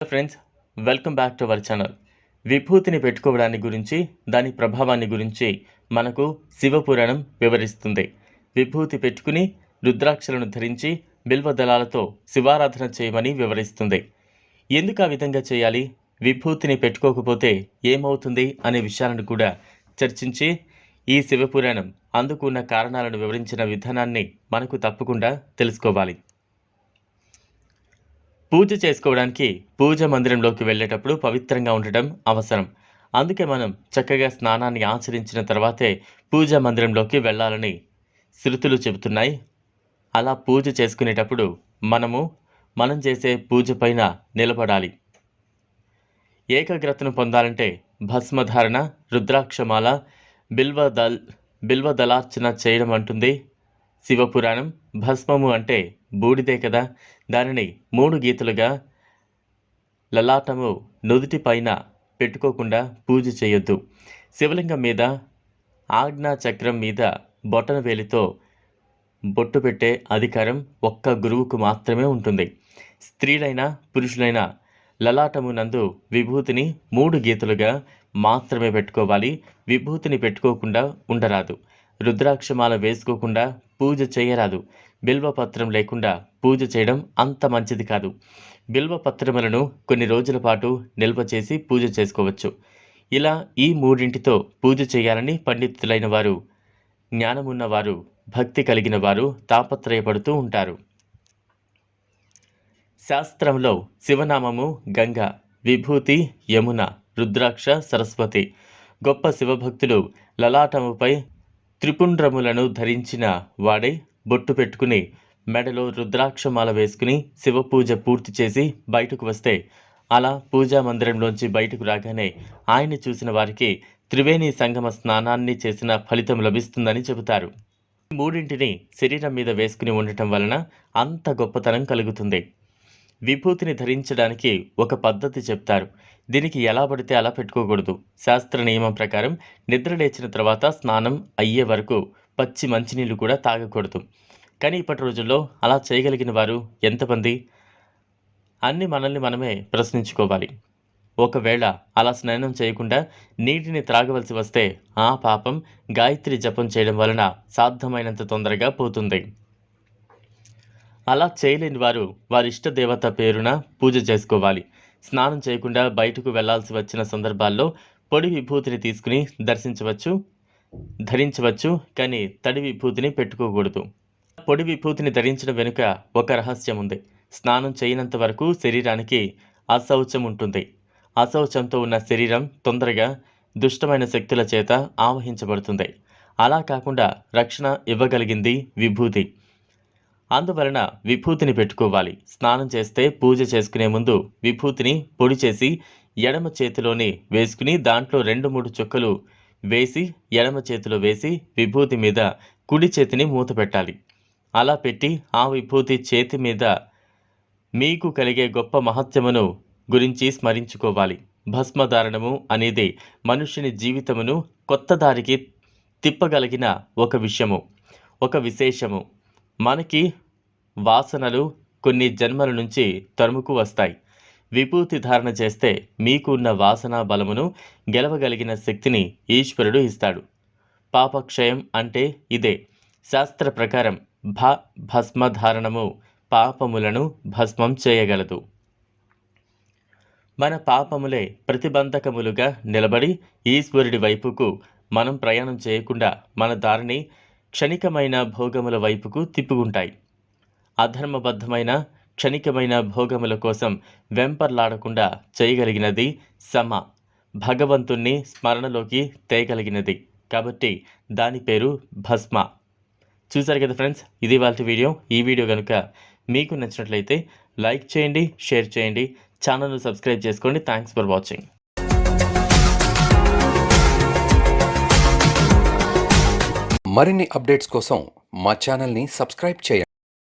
Friends welcome back to our channel. విభూతిని పెట్టుకోవడాన్ని గురించి దాని ప్రభావాన్ని గురించి మనకు శివపురాణం వివరిస్తుంది. విభూతి పెట్టుకుని రుద్రాక్షలను ధరించి బిల్వ దళాలతో శివారాధన చేయమని వివరిస్తుంది. ఎందుకు ఆ విధంగా చేయాలి? విభూతిని పెట్టుకోకపోతే ఏమవుతుంది అనే విషయాలను కూడా చర్చించి ఈ శివపురాణం అందుకున్న కారణాలను వివరించిన విధానాన్ని మనకు తప్పకుండా తెలుసుకోవాలి. పూజ చేసుకోవడానికి పూజ మందిరంలోకి వెళ్ళేటప్పుడు పవిత్రంగా ఉండటం అవసరం. అందుకే మనం చక్కగా స్నానాన్ని ఆచరించిన తర్వాతే పూజ మందిరంలోకి వెళ్ళాలని శృతులు చెబుతున్నాయి. అలా పూజ చేసుకునేటప్పుడు మనము మనం చేసే పూజ పైన నిలబడాలి. ఏకాగ్రతను పొందాలంటే భస్మధారణ రుద్రాక్షమాల బిల్వదల్ బిల్వదలార్చన చేయడం అంటుంది శివపురాణం. భస్మము అంటే బూడిదే కదా? దానిని మూడు గీతలుగా లలాటము నుదుటి పైన పెట్టుకోకుండా పూజ చేయొద్దు. శివలింగం మీద ఆజ్ఞా చక్రం మీద బొటన వేలితో బొట్టు పెట్టే అధికారం ఒక్క గురువుకు మాత్రమే ఉంటుంది. స్త్రీలైనా పురుషులైనా లలాటము నందు విభూతిని మూడు గీతలుగా మాత్రమే పెట్టుకోవాలి. విభూతిని పెట్టుకోకుండా ఉండరాదు. రుద్రాక్షమాల వేసుకోకుండా పూజ చేయరాదు. బిల్వపత్రం లేకుండా పూజ చేయడం అంత మంచిది కాదు. బిల్వపత్రములను కొన్ని రోజుల పాటు నిల్వ చేసి పూజ చేసుకోవచ్చు. ఇలా ఈ మూడింటితో పూజ చేయాలని పండితులైన వారు జ్ఞానమున్నవారు భక్తి కలిగిన వారు తాపత్రయపడుతూ ఉంటారు. శాస్త్రంలో శివనామము గంగ విభూతి యమున రుద్రాక్ష సరస్వతి గొప్ప శివభక్తులు లలాటముపై త్రిపుండ్రములను ధరించిన వాడే బొట్టు పెట్టుకుని మెడలో రుద్రాక్షమాల వేసుకుని శివపూజ పూర్తి చేసి బయటకు వస్తే అలా పూజా మందిరంలోంచి బయటకు రాగానే ఆయన్ని చూసిన వారికి త్రివేణి సంగమ స్నానాన్ని చేసిన ఫలితం లభిస్తుందని చెబుతారు. మూడింటిని శరీరం మీద వేసుకుని ఉండటం వలన అంత గొప్పతనం కలుగుతుంది. విభూతిని ధరించడానికి ఒక పద్ధతి చెప్తారు. దీనికి ఎలా పడితే అలా పెట్టుకోకూడదు. శాస్త్ర నియమం ప్రకారం నిద్ర లేచిన తర్వాత స్నానం అయ్యే వరకు పచ్చి మంచినీళ్ళు కూడా తాగకూడదు. కానీ ఇప్పటి రోజుల్లో అలా చేయగలిగిన వారు ఎంతమంది? అన్ని మనల్ని మనమే ప్రశ్నించుకోవాలి. ఒకవేళ అలా స్నానం చేయకుండా నీటిని త్రాగవలసి వస్తే ఆ పాపం గాయత్రి జపం చేయడం వలన సాధ్యమైనంత తొందరగా పోతుంది. అలా చేయలేని వారు వారి ఇష్ట దేవత పేరున పూజ చేసుకోవాలి. స్నానం చేయకుండా బయటకు వెళ్ళాల్సి వచ్చిన సందర్భాల్లో పొడి విభూతిని తీసుకుని దర్శించవచ్చు. ధరించవచ్చు కానీ తడి విభూతిని పెట్టుకోకూడదు. పొడి విభూతిని ధరించడం వెనుక ఒక రహస్యం ఉంది స్నానం చేయనంత వరకు శరీరానికి అశౌచం ఉంటుంది అశౌచంతో ఉన్న శరీరం తొందరగా దుష్టమైన శక్తుల చేత ఆవహించబడుతుంది. అలా కాకుండా రక్షణ ఇవ్వగలిగింది విభూతి. అందువలన విభూతిని పెట్టుకోవాలి. స్నానం చేస్తే పూజ చేసుకునే ముందు విభూతిని పొడి చేసి ఎడమ చేతిలోని వేసుకుని దాంట్లో రెండు మూడు చుక్కలు వేసి ఎడమ చేతిలో వేసి విభూతి మీద కుడి చేతిని మూత పెట్టాలి. అలా పెట్టి ఆ విభూతి చేతి మీద మీకు కలిగే గొప్ప మహత్యమును గురించి స్మరించుకోవాలి. భస్మధారణము అనేది మనుష్యుని జీవితమును కొత్త దారికి తిప్పగలిగిన ఒక విషయము ఒక విశేషము. మనకి వాసనలు కొన్ని జన్మల నుంచి తరుముకు వస్తాయి. విభూతి ధారణ చేస్తే మీకు ఉన్న వాసన బలమును గెలవగలిగిన శక్తిని ఈశ్వరుడు ఇస్తాడు. పాపక్షయం అంటే ఇదే. శాస్త్ర ప్రకారం భ భస్మధారణము పాపములను భస్మం చేయగలదు. మన పాపములే ప్రతిబంధకములుగా నిలబడి ఈశ్వరుడి వైపుకు మనం ప్రయాణం చేయకుండా మన దారిని క్షణికమైన భోగముల వైపుకు తిప్పుకుంటాయి. అధర్మబద్ధమైన క్షణికమైన భోగముల కోసం వెంపర్లాడకుండా చేయగలిగినది సమ. భగవంతుణ్ణి స్మరణలోకి తేయగలిగినది. కాబట్టి దాని పేరు భస్మ. చూసారు కదా ఫ్రెండ్స్? ఇది వాళ్ళ వీడియో. ఈ వీడియో కనుక మీకు నచ్చినట్లయితే లైక్ చేయండి షేర్ చేయండి ఛానల్ను సబ్స్క్రైబ్ చేసుకోండి. Thanks for watching. మరిన్ని అప్డేట్స్ కోసం మా ఛానల్ని సబ్స్క్రైబ్ చేయండి.